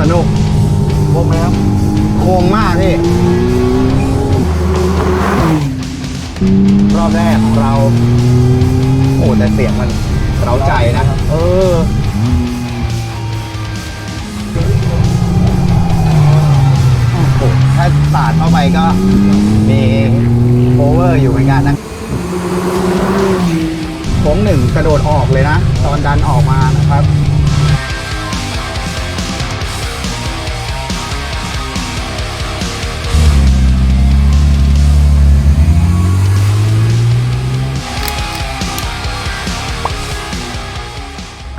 สนุกโค้งแล้วโค้งมากพี่ รอบแรกของเรา โอ้แต่เสียงมันเราใจนะ เออโอ้โหถ้าสาดเข้าไปก็มีโอเวอร์อยู่เหมือนกันนะโค้งหนึ่งกระโดดออกเลยนะ ตอนดันออกมานะครับ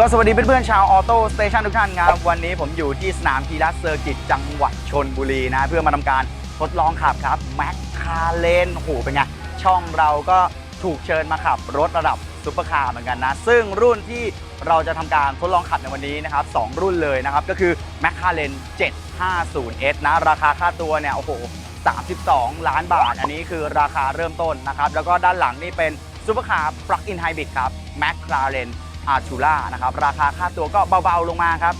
ก็สวัสดีเพื่อนๆชาวออโต้สเตชันทุกท่านครับ วันนี้ผมอยู่ที่สนามกีฬาเซอร์กิตจังหวัดชนบุรีนะ เพื่อมาทำการทดลองขับครับแม็กคาเลนโอ้โหเป็นไง ช่องเราก็ถูกเชิญมาขับรถระดับซุปเปอร์คาร์เหมือนกันนะ ซึ่งรุ่นที่เราจะทำการทดลองขับในวันนี้นะครับสองรุ่นเลยนะครับ ก็คือ m c l a r e n 750S นะ ราคาค่าตัวเนี่ยโอ้โห 32 ล้านบาท อันนี้คือราคาเริ่มต้นนะครับ แล้วก็ด้านหลังนี่เป็นซูเปอร์คาร์ปลั๊กอินไฮบริดครับ m c l a r e n อาชูล่านะครับราคาค่าตัวก็เบาๆลงมาครับ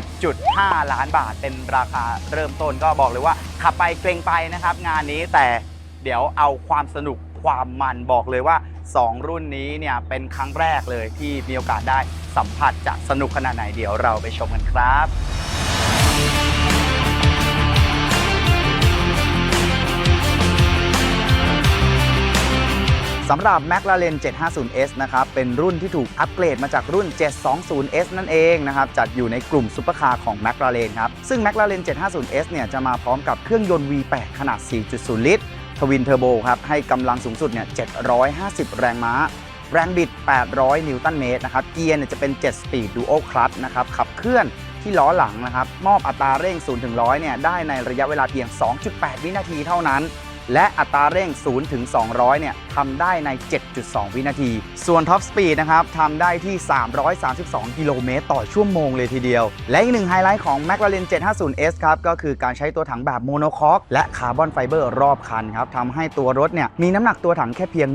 20.5 ล้านบาทเป็นราคาเริ่มต้นก็บอกเลยว่า ขับไปเกรงไปนะครับ งานนี้แต่เดี๋ยวเอาความสนุกความมันบอกเลยว่า 2 รุ่นนี้เนี่ยเป็นครั้งแรกเลยที่มีโอกาสได้สัมผัสจะสนุกขนาดไหนเดี๋ยวเราไปชมกันครับ สำหรับ McLaren 750S นะครับ เป็นรุ่นที่ถูกอัปเกรดมาจากรุ่น 720S นั่นเองนะครับ จัดอยู่ในกลุ่มซุปเปอร์คาร์ของ McLaren ครับ ซึ่ง McLaren 750S เนี่ยจะมาพร้อมกับเครื่องยนต์ V8 ขนาด 4.0 ลิตร ทวินเทอร์โบครับ ให้กำลังสูงสุดเนี่ย 750 แรงม้า แรงบิด 800 นิวตันเมตรนะครับ เกียร์เนี่ยจะเป็น7 Speed Dual Clutch นะครับ ขับเคลื่อนที่ล้อหลังนะครับ มอบอัตราเร่ง 0 ถึง 100 เนี่ย ได้ในระยะเวลาเพียง 2.8 วินาทีเท่านั้น และอัตราเร่ง 0 ถึง 200 เนี่ยทำได้ใน 7.2 วินาที ส่วนท็อปสปีดนะครับทำได้ที่ 332 กิโลเมตรต่อชั่วโมงเลยทีเดียว และอีกหนึ่งไฮไลท์ของ McLaren 750S ครับ ก็คือการใช้ตัวถังแบบโมโนคอกและคาร์บอนไฟเบอร์รอบคันครับทำให้ตัวรถเนี่ยมีน้ำหนักตัวถังแค่เพียง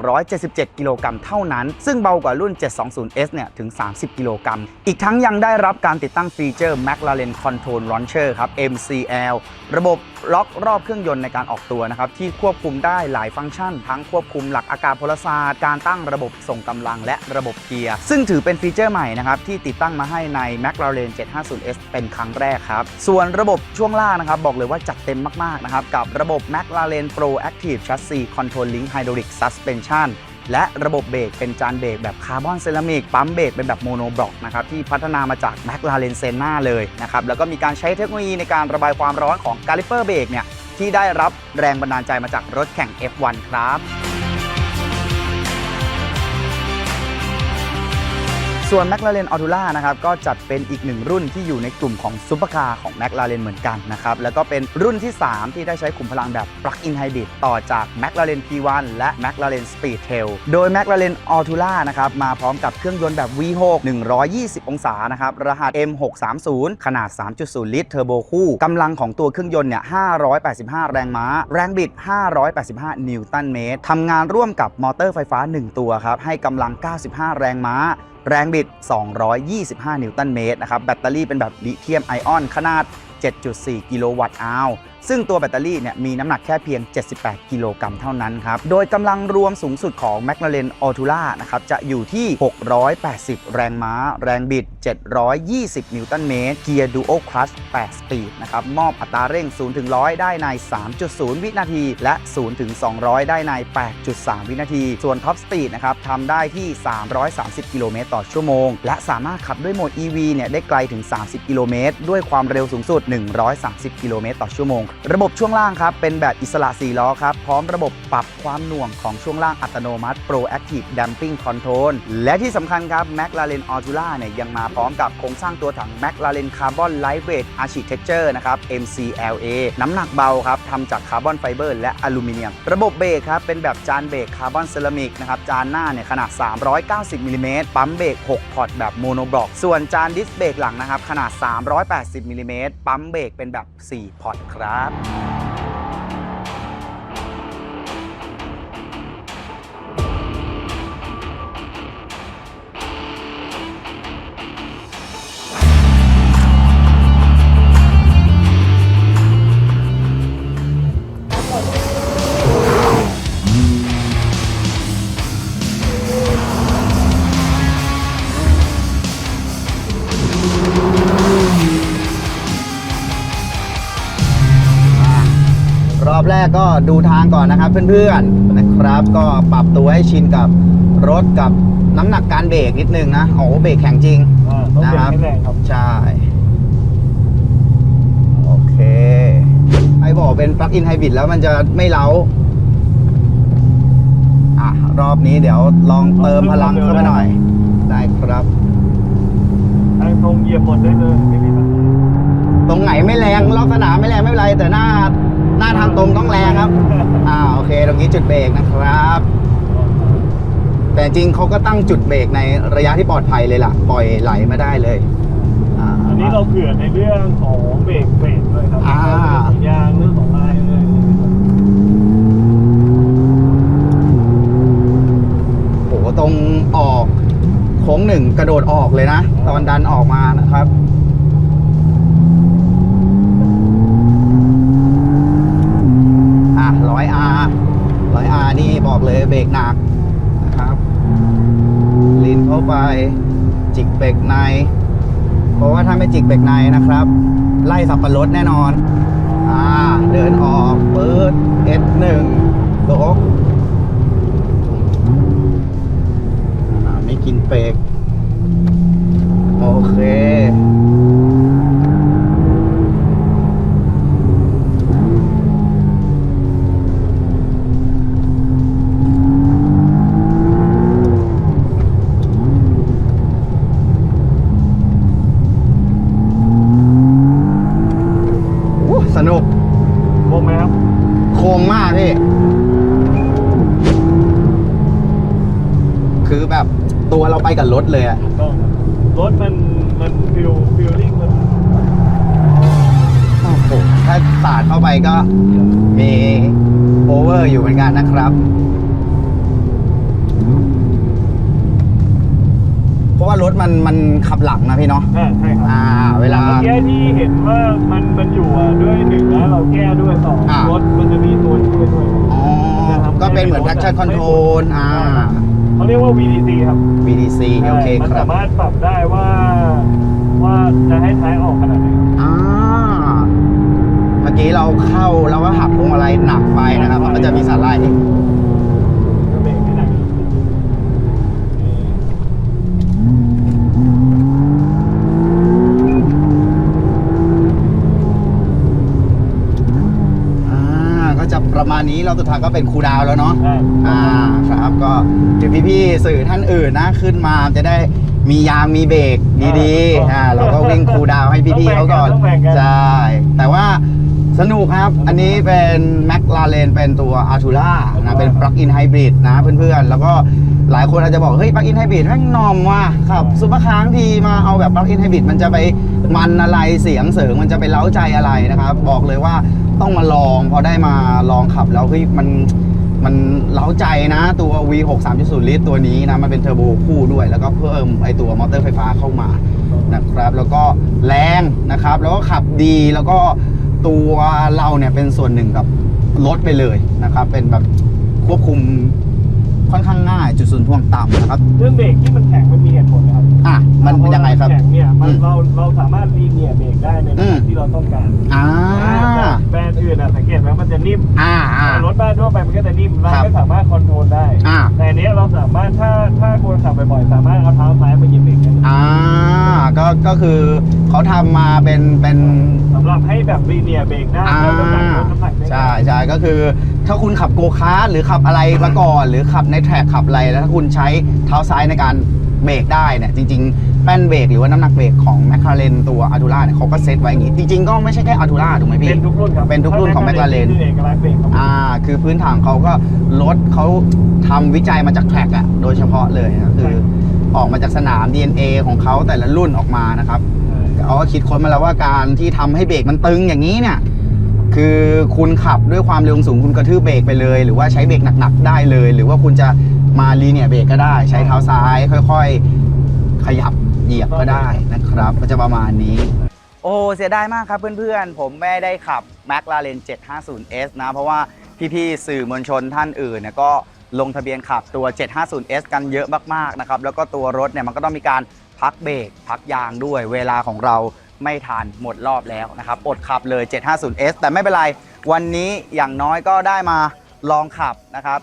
1,277 กิโลกรัมเท่านั้น ซึ่งเบากว่ารุ่น 720S เนี่ยถึง 30 กิโลกรัม อีกทั้งยังได้รับการติดตั้งฟีเจอร์ McLaren Control Launcher ครับ MCL ระบบ ล็อกรอบเครื่องยนต์ในการออกตัวนะครับที่ควบคุมได้หลายฟังก์ชัน ทั้งควบคุมหลักอากาศพลศาสตร์การตั้งระบบส่งกำลังและระบบเกียร์ ซึ่งถือเป็นฟีเจอร์ใหม่นะครับที่ติดตั้งมาให้ใน McLaren 750S เป็นครั้งแรกครับ ส่วนระบบช่วงล่างนะครับบอกเลยว่าจัดเต็มมากๆนะครับกับระบบ McLaren Pro Active Chassis Control Link Hydraulic Suspension และระบบเบรกเป็นจานเบรกแบบคาร์บอนเซรามิกปั๊มเบรกเป็นแบบโมโนบล็อกนะครับที่พัฒนามาจากแมคลาเรนเซน่าเลยนะครับแล้วก็มีการใช้เทคโนโลยีในการระบายความร้อนของกาลิเปอร์เบรกเนี่ยที่ได้รับแรงบันดาลใจมาจากรถแข่ง F1 ครับ ส่วน McLaren a u t o l a นะครับก็จัดเป็นอีกหนึ่งรุ่นที่อยู่ในกลุ่มของซุปเปอร์คาร์ของ McLaren เหมือนกันนะครับแล้วก็เป็นรุ่นที่ 3 ที่ได้ใช้ขุมพลังแบบ Plug-in Hybrid ต่อจาก McLaren P1 และ McLaren Speedtail โดย McLaren a u t o l a นะครับมาพร้อมกับเครื่องยนต์แบบ V6 120 องศานะครับรหัส M630 ขนาด 3.0 ลิตรเทอร์โบคู่กำลังของตัวเครื่องยนต์เนี่ย585 แรงม้า แรงบิด 585 นิวตันเมตรทำงานร่วมกับมอเตอร์ไฟฟ้า 1 ตัวครับให้กำลัง 95 แรงม้า แรงบิด 225 นิวตันเมตรนะครับ แบตเตอรี่เป็นแบบลิเธียมไอออน ขนาด 7.4 กิโลวัตต์อาวร์ซึ่งตัวแบตเตอรี่เนี่ยมีน้ำหนักแค่เพียง 78 กิโลกรัมเท่านั้นครับ โดยกำลังรวมสูงสุดของ McLaren a u t o l a นะครับจะอยู่ที่ 680 แรงม้า แรงบิด 720 นิวตันเมตร เกียร์ดูโอคลัช8สปีดนะครับ มอบอัตราเร่ง 0 ถึง 100 ได้ใน 3.0 วินาที และ 0 ถึง 200 ได้ใน 8.3 วินาที ส่วนท็อปสปีดนะครับทำได้ที่ 330 กิโลเมตรต่อชั่วโมง และสามารถขับด้วยโหมด EV เนี่ยได้ไกลถึง 30 กิโลเมตร ด้วยความเร็วสูงสุด 130 กิโลเมตรต่อชั่วโมงระบบช่วงล่างครับ เป็นแบบอิสระ4ล้อครับ พร้อมระบบปรับความหน่วงของช่วงล่างอัตโนมัติ Pro Active Damping Control และที่สำคัญครับ McLaren a u t o l a เนี่ยยังมาพร้อมกับโครงสร้างตัวถัง McLaren Carbon Lightweight Architecture นะครับ MCLA น้ำหนักเบาครับทำจากคาร์บอนไฟเบอร์และอลูมิเนียม ระบบเบรกครับ เป็นแบบจานเบรกคาร์บอนเซรามิกนะครับ จานหน้าเนี่ยขนาด 390มิลลิเมตรปั๊มเบรก6พอร์ตแบบโมโนบล็อก ส่วนจานดิสเบรกหลังนะครับขนาด 380มิลลิเมตรปั๊มเบรกเป็นแบบ 4 พอร์ตครับค กก็ดูทางก่อนนะครับ เพื่อนๆนะครับ ก็ปรับตัวให้ชินกับรถกับน้ำหนักการเบรกนิดนึงนะโอ้โหเบรกแข็งจริง อ่าต้องเบรกให้แรงครับ ใช่ โอเคไอบอกเป็นปลั๊กอินไฮบริดแล้วมันจะไม่เล้าอะ รอบนี้เดี๋ยวลองเติมพลังเข้าไปหน่อย ได้ครับทางตรงเหยียบหมดได้เลยไม่มีปัญหาตรงไหนไม่แรงรอบสนามไม่แรงไม่เป็นไร แต่หน้า หน้าทางตรงต้องแรงครับ อ่าโอเค ตรงนี้จุดเบรกนะครับ แต่จริงเขาก็ตั้งจุดเบรกในระยะที่ปลอดภัยเลยล่ะ ปล่อยไหลมาได้เลยาอันนี้เราเผื่อในเรื่องของเบรกเบรกด้วยครับอ่าเรื่องของยางเรื่องของลายเลยโหตรงออกโค้งหนึ่งกระโดดออกเลยนะ ตอนดันออกมานะครับ อะร้อยอา ร้อยอานี่บอกเลยเบรกหนักนะครับลินเข้าไปจิกเบรกใน เพราะว่าถ้าไม่จิกเบรกในนะครับ ไล่สับปะรดแน่นอนอ่าเดินออกเปิด S1 โลกอ่าไม่กินเปรกโอเค เราไปกับรถเลยอะถูกต้องครับรถมันมันฟิลฟิลลิ่งมันโอ้โหถ้าสาดเข้าไปก็มีโอเวอร์อยู่เหมือนกันนะครับ เพราะว่ารถมันมันขับหลังนะพี่เนาะอ่าใช่ครับอ่า เวลา เมื่อกี้ที่เห็นว่ามันมันอยู่อะด้วยหนึ่งนะเราแก้ด้วยสองอ่ารถมันจะมีตัวช่วยด้วยอ๋อ ก็เป็นเหมือน traction control อ่า เขาเรียกว่า VDC ครับ VDC โอเคมันครับสามารถปรับได้ว่าว่าจะให้ท้ายออกขนาดไหนครับอ่าเมื่อกี้เราเข้าแล้วก็หักพวงมาลัยหนักไปนะครับ มันก็จะมีสไลด์ก็ ประมาณนี้เราสุดท้ายก็เป็นคูลดาวน์แล้วเนาะใช่อ่าครับก็เดี๋ยวพี่ๆสื่อท่านอื่นนะขึ้นมาจะได้มียางมีเบรกดีๆอ่าเราก็วิ่งคูลดาวน์ให้พี่ๆเขาก่อนต้องแบ่งกัน ใช่แต่ว่าสนุกครับ อันนี้เป็น m c l a r e n เป็นตัว a r t u r a นะเป็น plug-in hybrid นะเพื่อนๆ แล้วก็หลายคนอาจจะบอก เฮ้ย plug-in hybrid แม่งนอมว่ะครับซุปเปอร์คาร์ทีมาเอาแบบ plug-in hybrid มันจะไปมันอะไรเสียงเสริงมันจะไปเล้าใจอะไรนะครับ บอกเลยว่า ต้องมาลองพอได้มาลองขับแล้วเฮ้ยมันมันเล้าใจนะตัว V6 3.0 ลิตรตัวนี้นะมันเป็นเทอร์โบคู่ด้วย แล้วก็เพิ่มไอตัวมอเตอร์ไฟฟ้าเข้ามานะครับ แล้วก็แรงนะครับ แล้วก็ขับดีแล้วก็ตัวเราเนี่ยเป็นส่วนหนึ่งกับรถไปเลยนะครับ เป็นแบบควบคุมค่อนข้างง่ายจุดศูนย์ถ่วงต่ำนะครับ เรื่องเบรกที่มันแข็งมันมีเหตุผลนะครับ อะมันเป็นยังไงครับ แข็งเนี่ยมันอืมเราเราสามารถรีเนียร์เบรกได้ในอืระมดับที่เราต้องการอ่าแต่แบรนด์อื่นอะสังเกตไหมมันจะนิ่มอ่าอ่า รถบ้านทั่วไปมันก็จะนิ่มเราครับก็สามารถคอนโทรลได้ อ่าแต่อันเนี้ยเราสามารถถ้าถ้าคนขับบ่อยๆสามารถเอาเท้าซ้ายมาเหยียบเบรกได้เลยอ่าก็ก็คือเขาทำมาเป็นเป็น สำหรับให้แบบรีเนียร์เบรกได้อ่า แล้วน้ำหนักลดน้ำหนักได้ใช่ใช่ก็คือถ้าคุณขับโกคาร์ทหรือขับอะไรมาก่อน หรือขับในแทร็กขับอะไรแล้วถ้าคุณใช้เท้าซ้ายในการ เบรกได้เนี่ยจริงๆแป้นเบรกหรือว่าน้ำหนักเบรกของแมคคาเรนตัวอา r ู u ่าเนี่ยเขาก็เซตไว้อย่างนี้ จริงๆก็ไม่ใช่แค่อา r ู u ่าถูกไหมพี่ เป็นทุกรุ่นครับเป็นทุกรุ่นของ McLaren คือเอกลักษณ์เบรกครับอ่าคือพื้นฐานเขาก็รถเขาทำวิจัยมาจากแทร็กอะโดยเฉพาะเลยนะคือออกมาจากสนาม DNA ของเขาแต่ละรุ่นออกมานะครับเขาก็คิดค้นมาแล้วว่าการที่ทำให้เบรกมันตึงอย่างนี้เนี่ยคือคุณขับด้วยความเร็วสูงคุณกระทืบเบรกไปเลย หรือว่าใช้เบรกหนักๆได้เลย หรือว่าคุณจะ มาลีเนียเบรกก็ได้ ใช้เท้าซ้ายค่อยๆ ขยับเหยียบก็ได้นะครับ ก็จะประมาณนี้ โอ้เสียดายมากครับเพื่อนๆ ผมไม่ได้ขับ McLaren 750S นะ เพราะว่าพี่ๆ สื่อมวลชนท่านอื่นเนี่ยก็ลงทะเบียนขับตัว 750S กันเยอะมากๆนะครับ แล้วก็ตัวรถเนี่ยมันก็ต้องมีการพักเบรกพักยางด้วย เวลาของเราไม่ทันหมดรอบแล้วนะครับ อดขับเลย 750S แต่ไม่เป็นไร วันนี้อย่างน้อยก็ได้มาลองขับนะครับ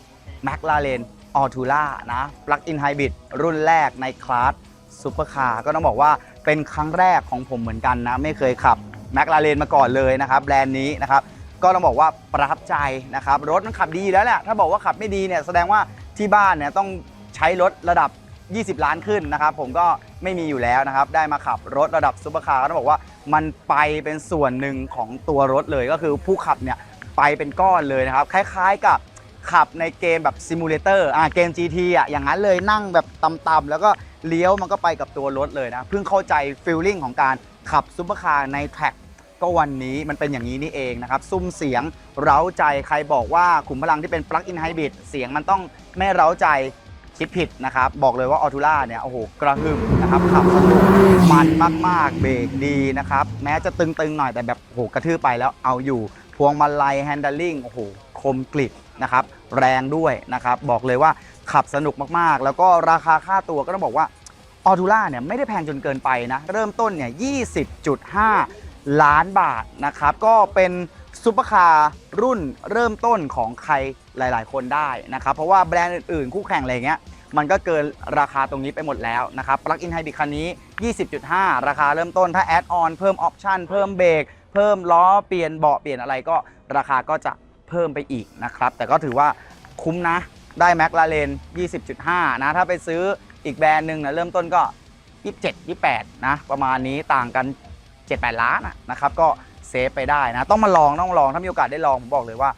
McLaren a u t u l a นะ Plug-in Hybrid รุ่นแรกในคลาสซูเปอร์คาร์ก็ต้องบอกว่าเป็นครั้งแรกของผมเหมือนกันนะ ไม่เคยขับ McLaren มาก่อนเลยนะครับแบรนด์นี้นะครับก็ต้องบอกว่าประทับใจนะครับ รถมันขับดีแล้วแหละถ้าบอกว่าขับไม่ดีเนี่ยแสดงว่าที่บ้านเนี่ยต้องใช้รถระดับ 20 ล้านขึ้นนะครับ ผมก็ไม่มีอยู่แล้วนะครับ ได้มาขับรถระดับซูเปอร์คาร์ก็ต้องบอกว่ามันไปเป็นส่วนหนึ่งของตัวรถเลยก็คือผู้ขับเนี่ยไปเป็นก้อนเลยนะครับ คล้ายๆกับ ขับในเกมแบบซิมูเลเตอร์อ่าเกม GT อะอย่างนั้นเลยนั่งแบบต่ำๆแล้วก็เลี้ยวมันก็ไปกับตัวรถเลยนะ เพิ่งเข้าใจฟีลลิ่งของการขับซูเปอร์คาร์ในแทร็กก็วันนี้มันเป็นอย่างนี้นี่เองนะครับ ซุ้มเสียงเร้าใจใครบอกว่าขุมพลังที่เป็น Plug-in Hybrid เสียงมันต้องไม่เร้าใจคิดผิดนะครับ บอกเลยว่าออ t ูล่าเนี่ยโอ้โหกระหึ่มนะครับขับสนุกมันมาก ๆ เบรกดีนะครับ แม้จะตึง ๆ หน่อยแต่แบบโอ้โหกระทืบไปแล้วเอาอยู่ พวงมาลัยแฮนด์ลิงโอ้โหคมกริบ นะครับแรงด้วยนะครับบอกเลยว่าขับสนุกมากๆ แล้วก็ราคาค่าตัวก็ต้องบอกว่าออ t ูล่าเนี่ยไม่ได้แพงจนเกินไปนะ เริ่มต้นเนี่ย 20.5 ล้านบาทนะครับ ก็เป็นซุปเปอร์คาร์รุ่นเริ่มต้นของใครหลาย ๆ คนได้นะครับ เพราะว่าแบรนด์อื่น ๆ คู่แข่งอะไรเงี้ยมันก็เกินราคาตรงนี้ไปหมดแล้วนะครับ Plug-in Hybrid คันนี้ 20.5 ราคาเริ่มต้นถ้าแอดออนเพิ่มออปชันเพิ่มเบรกเพิ่มล้อเปลี่ยนเบาะเปลี่ยนอะไรก็ราคาก็จะ เพิ่มไปอีกนะครับ แต่ก็ถือว่าคุ้มนะ ได้แม็กลาเรน20.5 นะ ถ้าไปซื้ออีกแบรนด์หนึ่งนะเริ่มต้นก็ 27 28 นะ ประมาณนี้ต่างกัน 7-8 ล้านนะครับ ก็เซฟไปได้นะ ต้องมาลองต้องลองถ้ามีโอกาสได้ลอง ผมบอกเลยว่า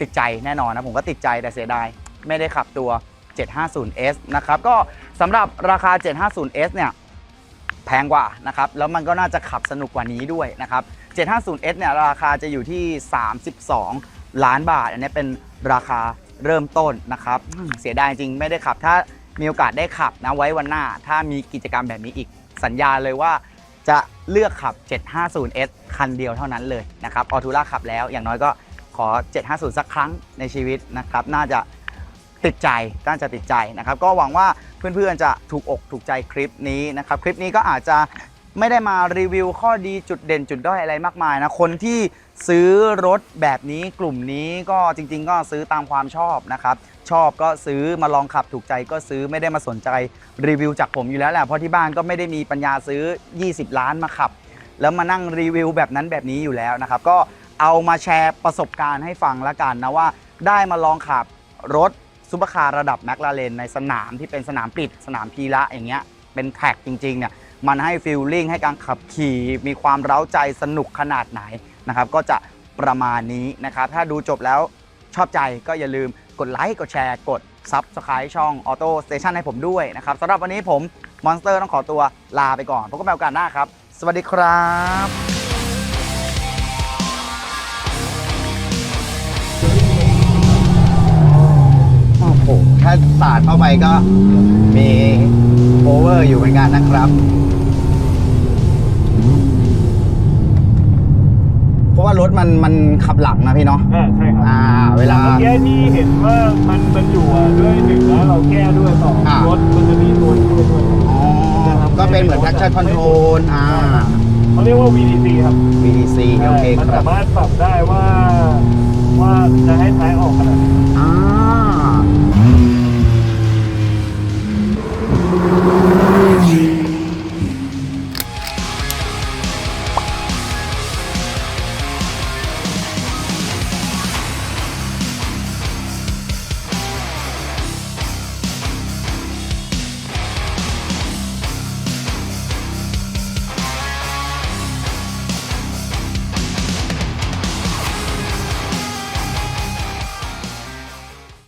ติดใจแน่นอนนะ ผมก็ติดใจแต่เสียดาย ไม่ได้ขับตัว 750S นะครับ ก็สำหรับราคา 750S เนี่ยแพงกว่านะครับ แล้วมันก็น่าจะขับสนุกกว่านี้ด้วยนะครับ 750S เนี่ยราคาจะอยู่ที่ 32 ล้านบาท อันนี้เป็นราคาเริ่มต้นนะครับอืมเสียดายจริงไม่ได้ขับ ถ้ามีโอกาสได้ขับนะไว้วันหน้า ถ้ามีกิจกรรมแบบนี้อีกสัญญาเลยว่าจะเลือกขับ 750S คันเดียวเท่านั้นเลยนะครับออทูล่าขับแล้วอย่างน้อยก็ขอ 750 สักครั้งในชีวิตนะครับ น่าจะติดใจน่าจะติดใจนะครับ ก็หวังว่าเพื่อนๆจะถูกอกถูกใจคลิปนี้นะครับ คลิปนี้ก็อาจจะไม่ได้มารีวิวข้อดีจุดเด่นจุดด้อยอะไรมากมายนะ คนที่ ซื้อรถแบบนี้กลุ่มนี้ก็จริง ๆ ก็ซื้อตามความชอบนะครับ ชอบก็ซื้อมาลองขับถูกใจก็ซื้อไม่ได้มาสนใจรีวิวจากผมอยู่แล้วแหละเพราะที่บ้านก็ไม่ได้มีปัญญาซื้อ 20 ล้านมาขับ แล้วมานั่งรีวิวแบบนั้นแบบนี้อยู่แล้วนะครับ ก็เอามาแชร์ประสบการณ์ให้ฟังละกันนะว่า ได้มาลองขับรถซุปเปอร์คาร์ระดับแมคลาเรนในสนามที่เป็นสนามปิดสนามพีระอย่างเงี้ยเป็นแท็กจริงๆเนี่ย มันให้ฟีลลิ่งให้การขับขี่มีความเร้าใจสนุกขนาดไหนนะครับก็จะประมาณนี้นะครับ ถ้าดูจบแล้วชอบใจก็อย่าลืมกดไลค์กดแชร์กด Subscribe ช่อง Auto Station ให้ผมด้วยนะครับสำหรับวันนี้ผมมอนสเตอร์ต้องขอตัวลาไปก่อนพบกันใหม่โอกาสหน้าครับ สวัสดีครับ ถ้าสาดเข้าไปก็มีโอเวอร์อยู่เหมือนกันนะครับ เพราะว่ารถมันมันขับหลังนะพี่เนาะอ่าใช่ครับอ่า เวลา เมื่อกี้ที่เห็นว่ามันมันอยู่อะด้วยหนึ่งแล้วเราแก้ด้วยสองอ่ารถมันจะมีตัวช่วยด้วยอ๋อก็เป็นเหมือน traction control อ่า เขาเรียกว่า VDC ครับ VDC โอเคมันครัสาบมารถปรับได้ว่าว่าจะให้ท้ายออกขนาดไหน อ่า